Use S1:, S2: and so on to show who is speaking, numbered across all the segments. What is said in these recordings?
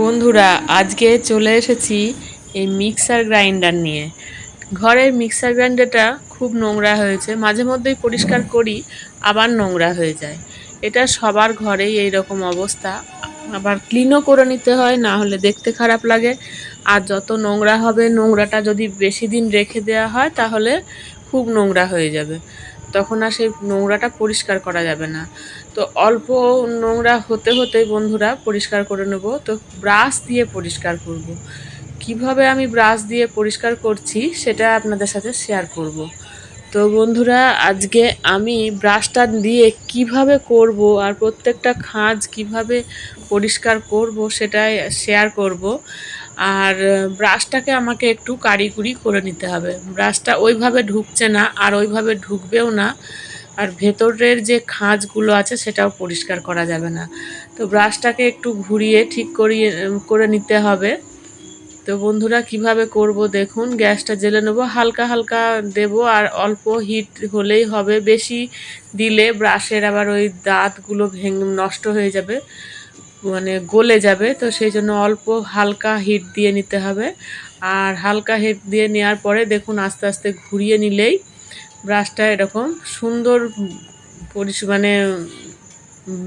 S1: বন্ধুরা, আজকে চলে এসেছি এই মিক্সার গ্রাইন্ডার নিয়ে। ঘরের মিক্সার গ্রাইন্ডারটা খুব নোংরা হয়েছে, মাঝে মধ্যেই পরিষ্কার করি, আবার নোংরা হয়ে যায়। এটা সবার ঘরেই এই রকম অবস্থা, আবার ক্লিনও করে নিতে হয়, না হলে দেখতে খারাপ লাগে। আর যত নোংরা হবে, নোংরাটা যদি বেশি দিন রেখে দেওয়া হয়, তাহলে খুব নোংরা হয়ে যাবে। তখন আর সেই নোংরাটা পরিষ্কার করা যাবে না। তো অল্প নোংরা হতে হতে বন্ধুরা পরিষ্কার করে নেব তো ব্রাশ দিয়ে পরিষ্কার করব। কীভাবে আমি ব্রাশ দিয়ে পরিষ্কার করছি সেটা আপনাদের সাথে শেয়ার করব। তো বন্ধুরা, আজকে আমি ব্রাশটা দিয়ে কীভাবে করব আর প্রত্যেকটা খাঁজ কীভাবে পরিষ্কার করব সেটাই শেয়ার করব আর ব্রাশটাকে আমাকে একটু কারিকুরি করে নিতে হবে ব্রাশটা ওইভাবে ঢুকছে না আর ওইভাবে ঢুকবেও না আর ভেতরের যে খাঁজগুলো আছে সেটাও পরিষ্কার করা যাবে না। তো ব্রাশটাকে একটু ঘুরিয়ে ঠিক করিয়ে করে নিতে হবে। তো বন্ধুরা, কীভাবে করব দেখুন, গ্যাসটা জেলে নেব, হালকা হালকা দেব আর অল্প হিট হলেই হবে। বেশি দিলে ব্রাশের আবার ওই দাঁতগুলো ভেঙ নষ্ট হয়ে যাবে মানে গলে যাবে। তো সেই জন্য অল্প হালকা হিট দিয়ে নিতে হবে। আর হালকা হিট দিয়ে নেওয়ার পরে দেখুন, আস্তে আস্তে ঘুরিয়ে নিলেই ব্রাশটা এরকম সুন্দর পরিষ মানে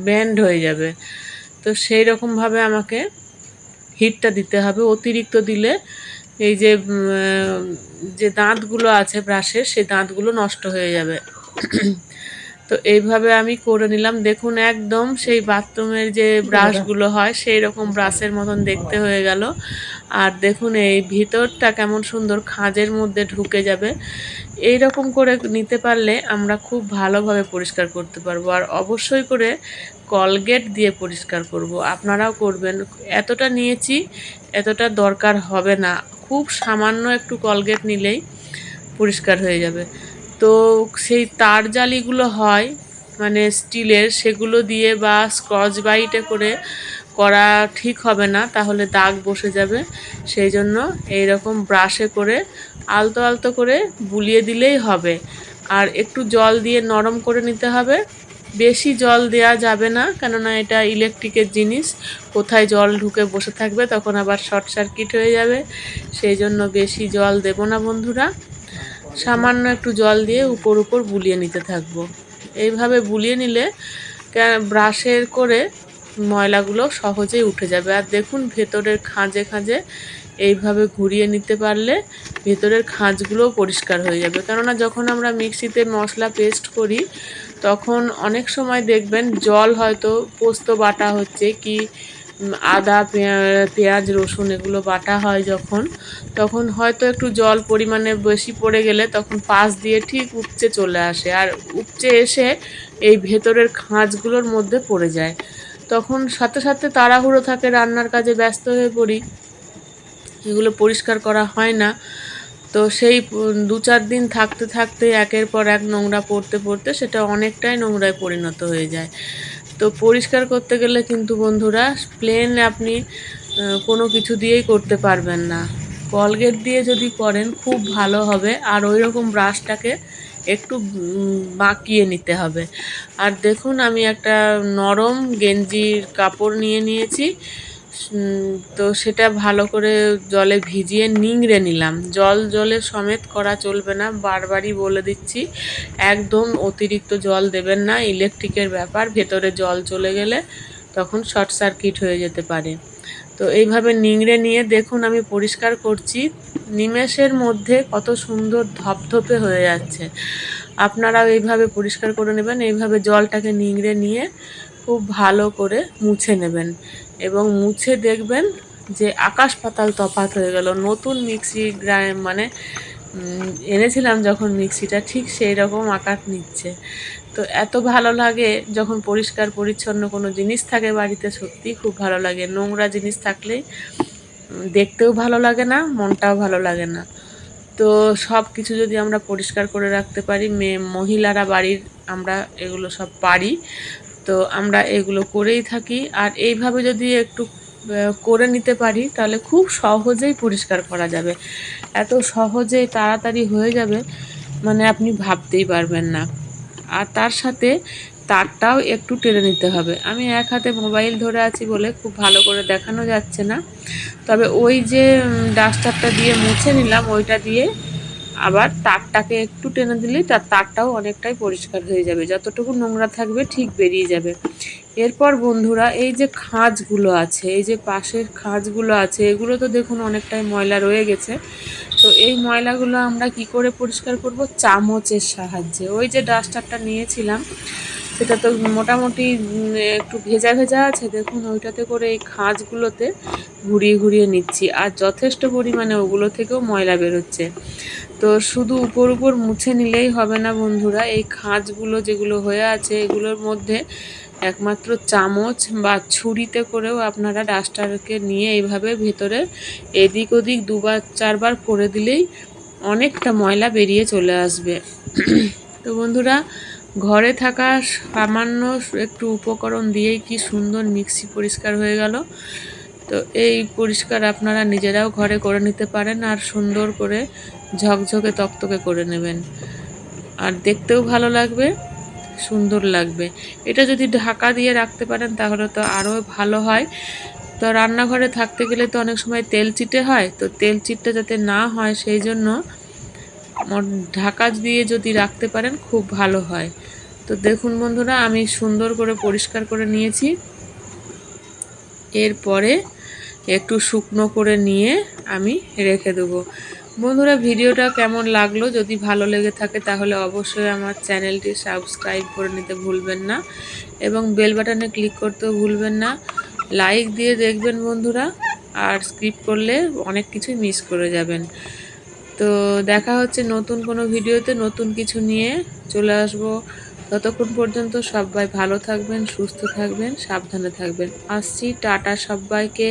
S1: ব্যান্ড হয়ে যাবে। তো সেই রকমভাবে আমাকে হিটটা দিতে হবে। অতিরিক্ত দিলে এই যে যে দাঁতগুলো আছে ব্রাশের সেই দাঁতগুলো নষ্ট হয়ে যাবে। তো এইভাবে আমি করে নিলাম। দেখুন, একদম সেই বাথরুমের যে ব্রাশগুলো হয় সেই রকম ব্রাশের মতন দেখতে হয়ে গেল। আর দেখুন, এই ভিতরটা কেমন সুন্দর খাঁজের মধ্যে ঢুকে যাবে। এই রকম করে নিতে পারলে আমরা খুব ভালোভাবে পরিষ্কার করতে পারব। আর অবশ্যই করে কলগেট দিয়ে পরিষ্কার করব। আপনারাও করবেন। এতটা নিয়েছি, এতটা দরকার হবে না। খুব সামান্য একটু কলগেট নিলেই পরিষ্কার হয়ে যাবে। তো সেই তার জালিগুলো হয় মানে স্টিলের সেগুলো দিয়ে বা স্কচ বাইটে করে করা ঠিক হবে না, তাহলে দাগ বসে যাবে। সেই জন্য এই রকম ব্রাশে করে, আলতো আলতো করে বুলিয়ে দিলেই হবে। আর একটু জল দিয়ে নরম করে নিতে হবে। বেশি জল দেয়া যাবে না, কেননা এটা ইলেকট্রিকের জিনিস। কোথায় জল ঢুকে বসে থাকবে, তখন আবার শর্ট সার্কিট হয়ে যাবে। সেই জন্য বেশি জল দেব না বন্ধুরা। সামান্য একটু জল দিয়ে উপর উপর বুলিয়ে নিতে থাকব। এইভাবে বুলিয়ে নিলে ব্রাশের করে ময়লাগুলো সহজেই উঠে যাবে। আর দেখুন, ভেতরের খাঁজে খাঁজে এইভাবে ঘুরিয়ে নিতে পারলে ভেতরের খাঁজগুলোও পরিষ্কার হয়ে যাবে। কেননা, যখন আমরা মিক্সিতে মশলা পেস্ট করি, তখন অনেক সময় দেখবেন জল হয়তো পোস্ত বাটা হচ্ছে কি আদা পেঁয়াজ, রসুন এগুলো বাটা হয় যখন, তখন হয়তো একটু জল পরিমাণে বেশি পড়ে গেলে তখন পাশ দিয়ে ঠিক উপচে চলে আসে। আর উপচে এসে এই ভেতরের খাঁজগুলোর মধ্যে পড়ে যায়। তখন সাথে সাথে তাড়াহুড়ো থাকে, রান্নার কাজে ব্যস্ত হয়ে পড়ি। এগুলো পরিষ্কার করা হয় না। তো সেই দু চার দিন থাকতে থাকতে একের পর এক নোংরা পড়তে পড়তে সেটা অনেকটাই নোংরায় পরিণত হয়ে যায়। তো পরিষ্কার করতে গেলে কিন্তু বন্ধুরা প্লেন আপনি কোনো কিছু দিয়েই করতে পারবেন না। কলগেট দিয়ে যদি করেন, খুব ভালো হবে। আর ওই রকম ব্রাশটাকে একটু বাঁকিয়ে নিতে হবে। আর দেখুন, আমি একটা নরম গেঞ্জির কাপড় নিয়ে নিয়েছি। তো সেটা ভালো করে জলে ভিজিয়ে নিংড়ে নিলাম। জল জলে সমেত করা চলবে না, বারবারই বলে দিচ্ছি। একদম অতিরিক্ত জল দেবেন না, ইলেকট্রিকের ব্যাপার, ভেতরে জল চলে গেলে তখন শর্ট সার্কিট হয়ে যেতে পারে। তো এইভাবে নিংড়ে নিয়ে দেখুন আমি পরিষ্কার করছি, নিমেষের মধ্যে কত সুন্দর ধপধপে হয়ে যাচ্ছে। আপনারাও এইভাবে পরিষ্কার করে নেবেন, এইভাবে জলটাকে নিংড়ে নিয়ে খুব ভালো করে মুছে নেবেন। এবং মুছে দেখবেন যে আকাশ পাতাল তফাত হয়ে গেল। নতুন মিক্সি গ্রাই মানে এনেছিলাম যখন মিক্সিটা, ঠিক সেই রকম আকার নিচ্ছে। তো এত ভালো লাগে যখন পরিষ্কার, পরিচ্ছন্ন কোনো জিনিস থাকে বাড়িতে, সত্যিই খুব ভালো লাগে। নোংরা জিনিস থাকলেই দেখতেও ভালো লাগে না, মনটাও ভালো লাগে না। তো সব কিছু যদি আমরা পরিষ্কার করে রাখতে পারি, মেয়ে, মহিলারা বাড়ির, আমরা এগুলো সব পারি। তো আমরা এগুলো করেই থাকি। আর এইভাবে যদি একটু করে নিতে পারি, তাহলে খুব সহজেই পরিষ্কার করা যাবে। এত সহজেই তাড়াতাড়ি হয়ে যাবে মানে আপনি ভাবতেই পারবেন না। আর তার সাথে তারটাও একটু টেনে নিতে হবে। আমি এক হাতে মোবাইল ধরে আছি বলে খুব ভালো করে দেখানো যাচ্ছে না। তবে ওই যে ডাস্টারটা দিয়ে মুছে নিলাম, ওইটা দিয়ে আবার তাকটাকে একটু টেনে দিলেই তার তাকটাও অনেকটাই পরিষ্কার হয়ে যাবে। যতটুকু নোংরা থাকবে ঠিক বেরিয়ে যাবে। এরপর বন্ধুরা, এই যে খাঁজগুলো আছে, এই যে পাশের খাঁজগুলো আছে, এগুলো তো দেখুন অনেকটাই ময়লা রয়ে গেছে। তো এই ময়লাগুলো আমরা কি করে পরিষ্কার করব? চামচের সাহায্যে। ওই যে ডাস্টারটা নিয়েছিলাম সেটা তো মোটামুটি একটু ভেজা ভেজা আছে। দেখুন, ওইটাতে করে এই খাঁজগুলোতে ঘুরিয়ে ঘুরিয়ে নিচ্ছি। আর যথেষ্ট পরিমাণে ওগুলো থেকেও ময়লা বেরোচ্ছে। তো শুধু উপর উপর মুছে নিলেই হবে না বন্ধুরা। এই খাঁজগুলো যেগুলো হয়ে আছে, এগুলোর মধ্যে একমাত্র চামচ বা ছুরিতে করেও আপনারা ডাস্টারকে নিয়ে এইভাবে ভেতরে এদিক ওদিক দুবার, চারবার করে দিলেই অনেকটা ময়লা বেরিয়ে চলে আসবে। তো বন্ধুরা ঘরে থাকা সামান্য একটু উপকরণ দিয়েই কি সুন্দর মিক্সি পরিষ্কার হয়ে গেল। তো এই পরিষ্কার আপনারা নিজেরাও ঘরে করে নিতে পারেন আর সুন্দর করে ঝকঝকে তকতকে করে নেবেন। আর দেখতেও ভালো লাগবে, সুন্দর লাগবে। এটা যদি ঢাকা দিয়ে রাখতে পারেন তাহলে তো আরও ভালো হয়। তো রান্নাঘরে থাকতে গেলে তো অনেক সময় তেল চিটে হয়, তো তেল চিটটা যাতে না হয় সেই জন্য ঢাকা দিয়ে যদি রাখতে পারেন, খুব ভালো হয়। তো দেখুন বন্ধুরা, আমি সুন্দর করে পরিষ্কার করে নিয়েছি। এরপরে একটু শুকনো করে নিয়ে আমি রেখে দেবো। বন্ধুরা, ভিডিওটা কেমন লাগল? যদি ভালো লেগে থাকে, তাহলে অবশ্যই আমার চ্যানেলটি সাবস্ক্রাইব করে নিতে ভুলবেন না এবং বেল বাটনে ক্লিক করতেও ভুলবেন না। লাইক দিয়ে দেখবেন বন্ধুরা, আর স্কিপ করলে অনেক কিছুই মিস করে যাবেন। তো দেখা হচ্ছে নতুন কোনো ভিডিওতে, নতুন কিছু নিয়ে চলে আসব। ততক্ষণ পর্যন্ত সবাই ভালো থাকবেন, সুস্থ থাকবেন, সাবধানে থাকবেন। আসছি, টাটা সবাইকে।